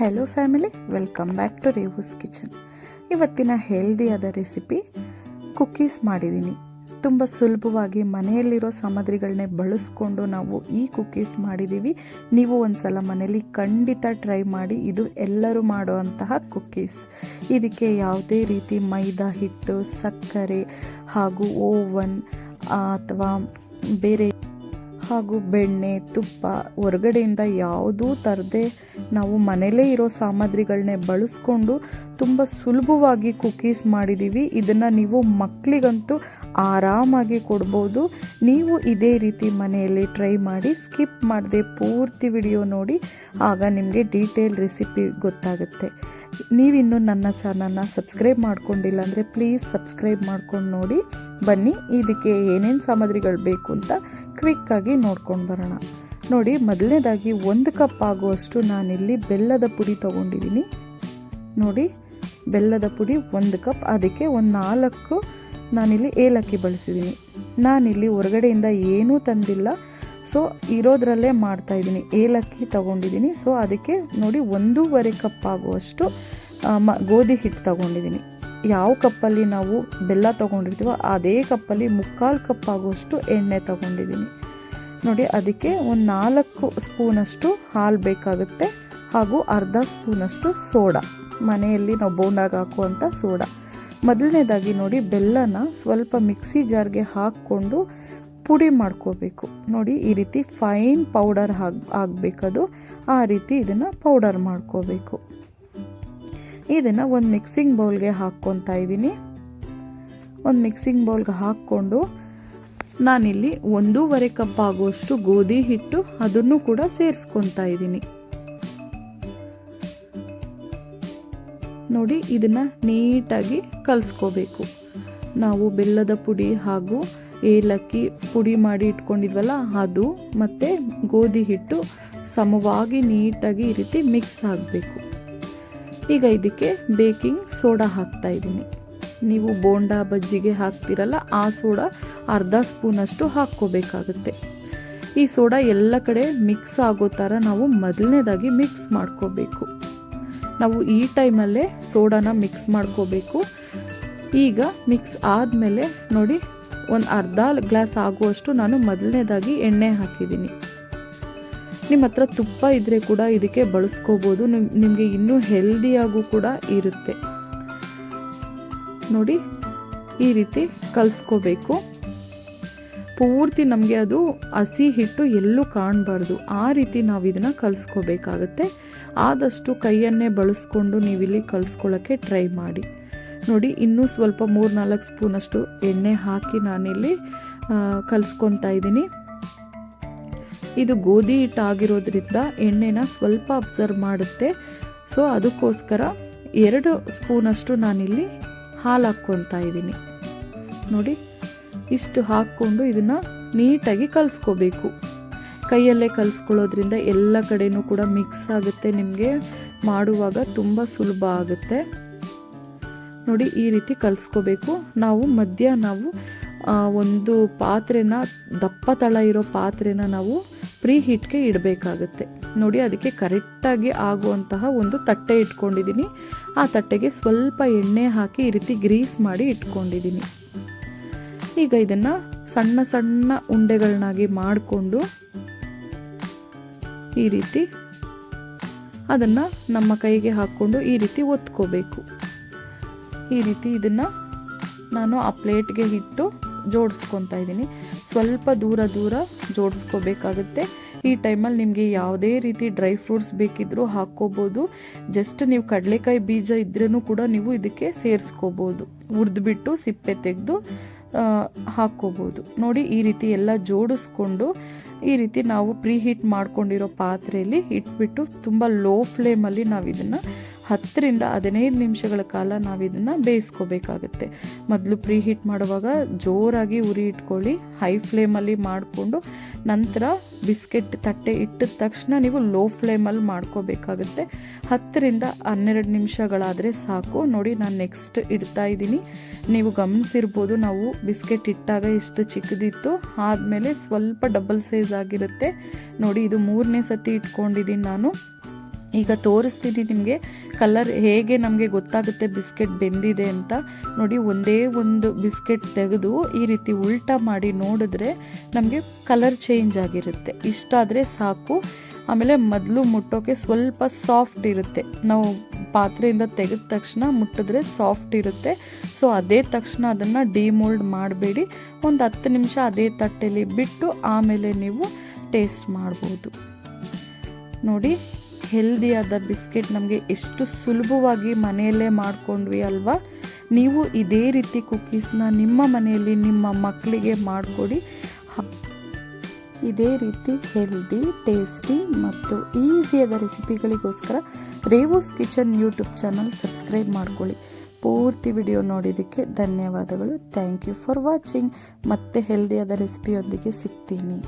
Hello family welcome back to Revu's kitchen ಇವತ್ತಿನ ಹೆಲ್ದಿಯಾದ recipe cookies ಮಾಡಿದ್ದೀನಿ. ತುಂಬ ಸುಲಭವಾಗಿ ಮನೆಯಲ್ಲಿರೋ ಸಾಮಗ್ರಿಗಳನ್ನೇ ಬಳಸ್ಕೊಂಡು ನಾವು ಈ ಕುಕ್ಕೀಸ್ ಮಾಡಿದ್ದೀವಿ ನೀವು ಒಂದ್ಸಲ ಮನೇಲಿ ಖಂಡಿತ ಟ್ರೈ ಮಾಡಿ ಇದು ಎಲ್ಲರೂ ಮಾಡುವಂತಹ ಕುಕ್ಕೀಸ್ ಇದಕ್ಕೆ ಯಾವುದೇ ರೀತಿ ಮೈದಾ ಹಿಟ್ಟು, ಸಕ್ಕರೆ ಹಾಗೂ ಓವನ್ ಅಥವಾ ಬೇರೆ ಹಾಗೂ ಬೆಣ್ಣೆ, ತುಪ್ಪ ಹೊರಗಡೆಯಿಂದ ಯಾವುದೂ ತರದೆ ನಾವು ಮನೆಯಲ್ಲೇ ಇರೋ ಸಾಮಗ್ರಿಗಳನ್ನೇ ಬಳಸ್ಕೊಂಡು ತುಂಬ ಸುಲಭವಾಗಿ ಕುಕ್ಕೀಸ್ ಮಾಡಿದ್ದೀವಿ ಇದನ್ನು ನೀವು ಮಕ್ಕಳಿಗಂತೂ ಆರಾಮಾಗಿ ಕೊಡ್ಬೋದು. ನೀವು ಇದೇ ರೀತಿ ಮನೆಯಲ್ಲಿ ಟ್ರೈ ಮಾಡಿ, ಸ್ಕಿಪ್ ಮಾಡದೆ ಪೂರ್ತಿ ವಿಡಿಯೋ ನೋಡಿ, ಆಗ ನಿಮಗೆ ಡೀಟೇಲ್ ರೆಸಿಪಿ ಗೊತ್ತಾಗುತ್ತೆ. ನೀವಿನ್ನೂ ನನ್ನ ಚಾನಲ್ನ ಸಬ್ಸ್ಕ್ರೈಬ್ ಮಾಡ್ಕೊಂಡಿಲ್ಲ ಅಂದರೆ ಪ್ಲೀಸ್ ಸಬ್ಸ್ಕ್ರೈಬ್ ಮಾಡ್ಕೊಂಡು ನೋಡಿ. ಬನ್ನಿ, ಇದಕ್ಕೆ ಏನೇನು ಸಾಮಗ್ರಿಗಳು ಬೇಕು ಅಂತ ಕ್ವಿಕ್ಕಾಗಿ ನೋಡ್ಕೊಂಡು ಬರೋಣ. ನೋಡಿ, ಮೊದಲನೇದಾಗಿ ಒಂದು ಕಪ್ ಆಗುವಷ್ಟು ನಾನಿಲ್ಲಿ ಬೆಲ್ಲದ ಪುಡಿ ತೊಗೊಂಡಿದ್ದೀನಿ. ನೋಡಿ, ಬೆಲ್ಲದ ಪುಡಿ ಒಂದು ಕಪ್, ಅದಕ್ಕೆ ಒಂದು ನಾಲ್ಕು ನಾನಿಲ್ಲಿ ಏಲಕ್ಕಿ ಬಳಸಿದ್ದೀನಿ. ನಾನಿಲ್ಲಿ ಹೊರಗಡೆಯಿಂದ ಏನೂ ತಂದಿಲ್ಲ. ಸೊ ಇರೋದ್ರಲ್ಲೇ ಮಾಡ್ತಾಯಿದ್ದೀನಿ ಏಲಕ್ಕಿ ತೊಗೊಂಡಿದ್ದೀನಿ. ಸೊ ಅದಕ್ಕೆ ನೋಡಿ, ಒಂದೂವರೆ ಕಪ್ ಆಗುವಷ್ಟು ಮ, ಗೋಧಿ ಹಿಟ್ಟು ತೊಗೊಂಡಿದ್ದೀನಿ. ಯಾವ ಕಪ್ಪಲ್ಲಿ ನಾವು ಬೆಲ್ಲ ತೊಗೊಂಡಿರ್ತೀವೋ ಅದೇ ಕಪ್ಪಲ್ಲಿ ಮುಕ್ಕಾಲು ಕಪ್ ಆಗುವಷ್ಟು ಎಣ್ಣೆ ತೊಗೊಂಡಿದ್ದೀನಿ. ನೋಡಿ, ಅದಕ್ಕೆ ಒಂದು ನಾಲ್ಕು ಸ್ಪೂನಷ್ಟು ಹಾಲು ಬೇಕಾಗುತ್ತೆ ಹಾಗೂ ಅರ್ಧ ಸ್ಪೂನಷ್ಟು ಸೋಡಾ. ಮನೆಯಲ್ಲಿ ನಾವು ಬೋಂಡಾಗ ಹಾಕುವಂಥ ಸೋಡಾ. ಮೊದಲನೇದಾಗಿ ನೋಡಿ, ಬೆಲ್ಲನ ಸ್ವಲ್ಪ ಮಿಕ್ಸಿ ಜಾರ್ಗೆ ಹಾಕ್ಕೊಂಡು ಪುಡಿ ಮಾಡ್ಕೋಬೇಕು. ನೋಡಿ, ಈ ರೀತಿ ಫೈನ್ ಪೌಡರ್ ಹಾಕ್ ಆಗಬೇಕದು ಆ ರೀತಿ ಇದನ್ನು ಪೌಡರ್ ಮಾಡ್ಕೋಬೇಕು. ಇದನ್ನು ಒಂದು ಮಿಕ್ಸಿಂಗ್ ಬೌಲ್ಗೆ ಹಾಕ್ಕೊತಾ ಇದ್ದೀನಿ. ಒಂದು ಮಿಕ್ಸಿಂಗ್ ಬೌಲ್ಗೆ ಹಾಕ್ಕೊಂಡು ನಾನಿಲ್ಲಿ ಒಂದೂವರೆ ಕಪ್ ಆಗುವಷ್ಟು ಗೋಧಿ ಹಿಟ್ಟು ಅದನ್ನು ಕೂಡ ಸೇರಿಸ್ಕೊತಾ ಇದ್ದೀನಿ. ನೋಡಿ, ಇದನ್ನು ನೀಟಾಗಿ ಕಲಿಸ್ಕೋಬೇಕು. ನಾವು ಬೆಲ್ಲದ ಪುಡಿ ಹಾಗೂ ಏಲಕ್ಕಿ ಪುಡಿ ಮಾಡಿ ಇಟ್ಕೊಂಡಿದ್ವಲ್ಲ, ಅದು ಮತ್ತು ಗೋಧಿ ಹಿಟ್ಟು ಸಮವಾಗಿ ನೀಟಾಗಿ ಈ ರೀತಿ ಮಿಕ್ಸ್ ಆಗಬೇಕು. ಈಗ ಇದಕ್ಕೆ ಬೇಕಿಂಗ್ ಸೋಡಾ ಹಾಕ್ತಾ ಇದ್ದೀನಿ. ನೀವು ಬೋಂಡಾ ಬಜ್ಜಿಗೆ ಹಾಕ್ತಿರಲ್ಲ, ಆ ಸೋಡಾ ಅರ್ಧ ಸ್ಪೂನಷ್ಟು ಹಾಕ್ಕೋಬೇಕಾಗುತ್ತೆ. ಈ ಸೋಡಾ ಎಲ್ಲ ಕಡೆ ಮಿಕ್ಸ್ ಆಗೋ ಥರ ನಾವು ಮೊದಲನೇದಾಗಿ ಮಿಕ್ಸ್ ಮಾಡ್ಕೋಬೇಕು. ನಾವು ಈ ಟೈಮಲ್ಲೇ ಸೋಡಾನ ಮಿಕ್ಸ್ ಮಾಡ್ಕೋಬೇಕು. ಈಗ ಮಿಕ್ಸ್ ಆದಮೇಲೆ ನೋಡಿ, ಒಂದು ಅರ್ಧ ಗ್ಲಾಸ್ ಆಗುವಷ್ಟು ನಾನು ಮೊದಲನೇದಾಗಿ ಎಣ್ಣೆ ಹಾಕಿದ್ದೀನಿ. ನಿಮ್ಮ ಹತ್ರ ತುಪ್ಪ ಇದ್ದರೆ ಕೂಡ ಇದಕ್ಕೆ ಬಳಸ್ಕೋಬೋದು. ನಿಮ್, ನಿಮಗೆ ಇನ್ನೂ ಹೆಲ್ದಿಯಾಗೂ ಕೂಡ ಇರುತ್ತೆ. ನೋಡಿ, ಈ ರೀತಿ ಕಲಿಸ್ಕೋಬೇಕು. ಪೂರ್ತಿ ನಮಗೆ ಅದು ಹಸಿ ಹಿಟ್ಟು ಎಲ್ಲೂ ಕಾಣಬಾರ್ದು. ಆ ರೀತಿ ನಾವು ಇದನ್ನು ಕಲಿಸ್ಕೋಬೇಕಾಗತ್ತೆ. ಆದಷ್ಟು ಕೈಯನ್ನೇ ಬಳಸ್ಕೊಂಡು ನೀವಿಲ್ಲಿ ಕಲಿಸ್ಕೊಳ್ಳೋಕ್ಕೆ ಟ್ರೈ ಮಾಡಿ. ನೋಡಿ, ಇನ್ನೂ ಸ್ವಲ್ಪ ಮೂರು ನಾಲ್ಕು ಸ್ಪೂನಷ್ಟು ಎಣ್ಣೆ ಹಾಕಿ ನಾನಿಲ್ಲಿ ಕಲಿಸ್ಕೊತಾ ಇದ್ದೀನಿ. ಇದು ಗೋಧಿ ಹಿಟ್ಟು ಆಗಿರೋದ್ರಿಂದ ಎಣ್ಣೆನ ಸ್ವಲ್ಪ ಅಬ್ಸರ್ವ್ ಮಾಡುತ್ತೆ. ಸೊ ಅದಕ್ಕೋಸ್ಕರ ಎರಡು ಸ್ಪೂನಷ್ಟು ನಾನಿಲ್ಲಿ ಹಾಲು ಹಾಕ್ಕೊತಾ ಇದ್ದೀನಿ. ನೋಡಿ, ಇಷ್ಟು ಹಾಕ್ಕೊಂಡು ಇದನ್ನು ನೀಟಾಗಿ ಕಲಿಸ್ಕೋಬೇಕು. ಕೈಯಲ್ಲೇ ಕಲಿಸ್ಕೊಳ್ಳೋದ್ರಿಂದ ಎಲ್ಲ ಕಡೆನೂ ಕೂಡ ಮಿಕ್ಸ್ ಆಗುತ್ತೆ, ನಿಮಗೆ ಮಾಡುವಾಗ ತುಂಬ ಸುಲಭ ಆಗುತ್ತೆ. ನೋಡಿ, ಈ ರೀತಿ ಕಲಿಸ್ಕೋಬೇಕು. ನಾವು ಮಧ್ಯ ನಾವು ಒಂದು ಪಾತ್ರೆನ, ದಪ್ಪ ತಳ ಇರೋ ಪಾತ್ರೆನ ನಾವು ಪ್ರೀ ಹೀಟ್ಗೆ ಇಡಬೇಕಾಗುತ್ತೆ. ನೋಡಿ, ಅದಕ್ಕೆ ಕರೆಕ್ಟಾಗಿ ಆಗುವಂತಹ ಒಂದು ತಟ್ಟೆ ಇಟ್ಕೊಂಡಿದ್ದೀನಿ. ಆ ತಟ್ಟೆಗೆ ಸ್ವಲ್ಪ ಎಣ್ಣೆ ಹಾಕಿ ಈ ರೀತಿ ಗ್ರೀಸ್ ಮಾಡಿ ಇಟ್ಕೊಂಡಿದ್ದೀನಿ. ಈಗ ಇದನ್ನು ಸಣ್ಣ ಸಣ್ಣ ಉಂಡೆಗಳನ್ನಾಗಿ ಮಾಡಿಕೊಂಡು ಈ ರೀತಿ ಅದನ್ನು ನಮ್ಮ ಕೈಗೆ ಹಾಕ್ಕೊಂಡು ಈ ರೀತಿ ಒತ್ಕೋಬೇಕು. ಈ ರೀತಿ ಇದನ್ನು ನಾನು ಆ ಪ್ಲೇಟ್ಗೆ ಇಟ್ಟು ಜೋಡಿಸ್ಕೊತಾ ಇದ್ದೀನಿ. ಸ್ವಲ್ಪ ದೂರ ದೂರ ಜೋಡಿಸ್ಕೋಬೇಕಾಗುತ್ತೆ. ಈ ಟೈಮಲ್ಲಿ ನಿಮಗೆ ಯಾವುದೇ ರೀತಿ ಡ್ರೈ ಫ್ರೂಟ್ಸ್ ಬೇಕಿದ್ರೂ ಹಾಕ್ಕೋಬೋದು. ಜಸ್ಟ್ ನೀವು ಕಡಲೆಕಾಯಿ ಬೀಜ ಇದ್ರೂ ಕೂಡ ನೀವು ಇದಕ್ಕೆ ಸೇರಿಸ್ಕೋಬೋದು. ಹುರಿದ್ಬಿಟ್ಟು ಸಿಪ್ಪೆ ತೆಗೆದು ಹಾಕ್ಕೋಬೋದು. ನೋಡಿ, ಈ ರೀತಿ ಎಲ್ಲ ಜೋಡಿಸ್ಕೊಂಡು ಈ ರೀತಿ ನಾವು ಪ್ರೀ ಹೀಟ್ ಮಾಡ್ಕೊಂಡಿರೋ ಪಾತ್ರೆಯಲ್ಲಿ ಇಟ್ಬಿಟ್ಟು ತುಂಬ ಲೋ ಫ್ಲೇಮಲ್ಲಿ ನಾವು ಇದನ್ನು ಹತ್ತರಿಂದ ಹದಿನೈದು ನಿಮಿಷಗಳ ಕಾಲ ನಾವು ಇದನ್ನು ಬೇಯಿಸ್ಕೋಬೇಕಾಗತ್ತೆ. ಮೊದಲು ಪ್ರೀ ಹೀಟ್ ಮಾಡುವಾಗ ಜೋರಾಗಿ ಉರಿ ಇಟ್ಕೊಳ್ಳಿ, ಹೈ ಫ್ಲೇಮಲ್ಲಿ ಮಾಡಿಕೊಂಡು ನಂತರ ಬಿಸ್ಕೆಟ್ ತಟ್ಟೆ ಇಟ್ಟಿದ ತಕ್ಷಣ ನೀವು ಲೋ ಫ್ಲೇಮಲ್ಲಿ ಮಾಡ್ಕೋಬೇಕಾಗುತ್ತೆ. ಹತ್ತರಿಂದ ಹನ್ನೆರಡು ನಿಮಿಷಗಳಾದರೆ ಸಾಕು. ನೋಡಿ, ನಾನು ನೆಕ್ಸ್ಟ್ ಇಡ್ತಾ ಇದ್ದೀನಿ. ನೀವು ಗಮನಿಸಿರ್ಬೋದು, ನಾವು ಬಿಸ್ಕೆಟ್ ಇಟ್ಟಾಗ ಎಷ್ಟು ಚಿಕ್ಕದಿತ್ತು. ಆದಮೇಲೆ ಸ್ವಲ್ಪ ಡಬಲ್ ಸೈಜ್ ಆಗಿರುತ್ತೆ. ನೋಡಿ, ಇದು ಮೂರನೇ ಸತಿ ಇಟ್ಕೊಂಡಿದ್ದೀನಿ ನಾನು. ಈಗ ತೋರಿಸ್ತೀನಿ ನಿಮಗೆ. ಕಲರ್ ಹೇಗೆ ನಮಗೆ ಗೊತ್ತಾಗುತ್ತೆ ಬಿಸ್ಕೆಟ್ ಬೆಂದಿದೆ ಅಂತ ನೋಡಿ ಒಂದೇ ಒಂದು ಬಿಸ್ಕೆಟ್ ತೆಗೆದು ಈ ರೀತಿ ಉಲ್ಟಾ ಮಾಡಿ ನೋಡಿದ್ರೆ ನಮಗೆ ಕಲರ್ ಚೇಂಜ್ ಆಗಿರುತ್ತೆ. ಇಷ್ಟಾದರೆ ಸಾಕು. ಆಮೇಲೆ ಮೊದಲು ಮುಟ್ಟೋಕೆ ಸ್ವಲ್ಪ ಸಾಫ್ಟ್ ಇರುತ್ತೆ. ನಾವು ಪಾತ್ರೆಯಿಂದ ತೆಗೆದ ತಕ್ಷಣ ಮುಟ್ಟಿದ್ರೆ ಸಾಫ್ಟ್ ಇರುತ್ತೆ. ಸೊ ಅದೇ ತಕ್ಷಣ ಅದನ್ನು ಡಿಮೋಲ್ಡ್ ಮಾಡಬೇಡಿ. ಒಂದು ಹತ್ತು ನಿಮಿಷ ಅದೇ ತಟ್ಟೆಲಿ ಬಿಟ್ಟು ಆಮೇಲೆ ನೀವು ಟೇಸ್ಟ್ ಮಾಡ್ಬೋದು. ನೋಡಿ ಹೆಲ್ದಿಯಾದ ಬಿಸ್ಕೆಟ್ ನಮಗೆ ಎಷ್ಟು ಸುಲಭವಾಗಿ ಮನೆಯಲ್ಲೇ ಮಾಡಿಕೊಂಡ್ವಿ ಅಲ್ವಾ? ನೀವು ಇದೇ ರೀತಿ ಕುಕ್ಕೀಸ್ನ ನಿಮ್ಮ ಮನೆಯಲ್ಲಿ ನಿಮ್ಮ ಮಕ್ಕಳಿಗೆ ಮಾಡಿಕೊಡಿ. ಇದೇ ರೀತಿ ಹೆಲ್ದಿ ಟೇಸ್ಟಿ ಮತ್ತು ಈಸಿಯಾದ ರೆಸಿಪಿಗಳಿಗೋಸ್ಕರ Revu's kitchen YouTube channel subscribe ಮಾಡ್ಕೊಳ್ಳಿ. ಪೂರ್ತಿ ವಿಡಿಯೋ ನೋಡಿದ್ದಕ್ಕೆ ಧನ್ಯವಾದಗಳು. ಥ್ಯಾಂಕ್ ಯು ಫಾರ್ ವಾಚಿಂಗ್ ಮತ್ತೆ ಹೆಲ್ದಿಯಾದ ರೆಸಿಪಿಯೊಂದಿಗೆ ಸಿಗ್ತೀನಿ.